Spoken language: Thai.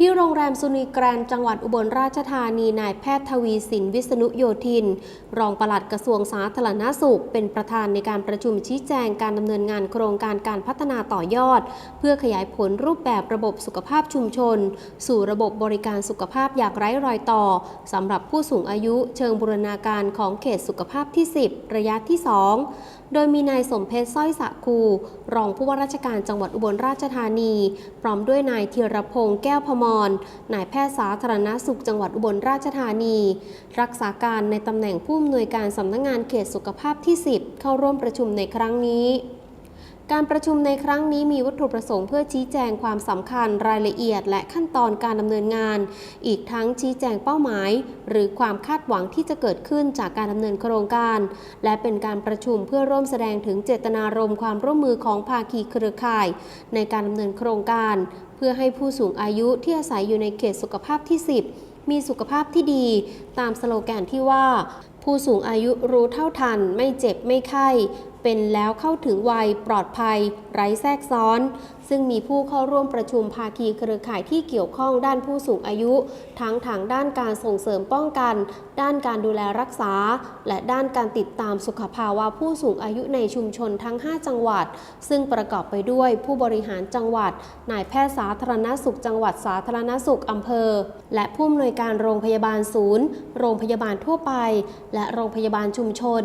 ที่โรงแรมสุนีแกรนจังหวัดอุบลราชธานีนายแพทย์ทวีสินวิษณุโยธิน รองปลัดกระทรวงสาธารณสุข เป็นประธานในการประชุมชี้แจงการดำเนินงานโครงการการพัฒนาต่อยอด เพื่อขยายผลรูปแบบระบบสุขภาพชุมชน สู่ระบบบริการสุขภาพอย่างไร้รอยต่อสำหรับผู้สูงอายุเชิงบูรณาการของเขตสุขภาพที่ 10 ระยะที่ 2 โดยมีนายสมเพชรสร้อยสะคู รองผู้ว่าราชการจังหวัดอุบลราชธานี พร้อมด้วยนายธียรพงษ์แก้วพมร นายแพทย์สาธารณสุขจังหวัดอุบลราชธานี รักษาการในตำแหน่งผู้อำนวยการสำนักงงานเขตสุขภาพที่ 10 เข้าร่วมประชุมในครั้งนี้ การประชุมในครั้งนี้มีวัตถุประสงค์เพื่อชี้แจงความสำคัญรายละเอียด และขั้นตอนการดำเนินงาน อีกทั้งชี้แจงเป้าหมาย หรือความคาดหวังที่จะเกิดขึ้นจากการดำเนินโครงการ และเป็นการประชุมเพื่อร่วมแสดงถึงเจตนารมณ์ความร่วมมือของภาคีเครือข่าย ในการดำเนินโครงการ เพื่อให้ผู้สูงอายุที่อาศัยอยู่ในเขตสุขภาพที่ 10 มีสุขภาพที่ดี ตามสโลแกนที่ว่าผู้สูงอายุรู้เท่าทัน ไม่เจ็บไม่ไข้เป็นแล้วเข้าถึงวัยปลอดภัย ไร้แทรกซ้อน ซึ่งมีผู้เข้าร่วมประชุมภาคีเครือข่ายที่เกี่ยวข้องด้านผู้สูงอายุ ทั้งทางด้านการส่งเสริมป้องกัน ด้านการดูแลรักษา และด้านการติดตามสุขภาวะผู้สูงอายุในชุมชนทั้ง 5 จังหวัด ซึ่งประกอบไปด้วยผู้บริหารจังหวัด นายแพทย์สาธารณสุขจังหวัดสาธารณสุขอำเภอ และผู้อำนวยการโรงพยาบาลศูนย์ โรงพยาบาลทั่วไป และโรงพยาบาลชุมชน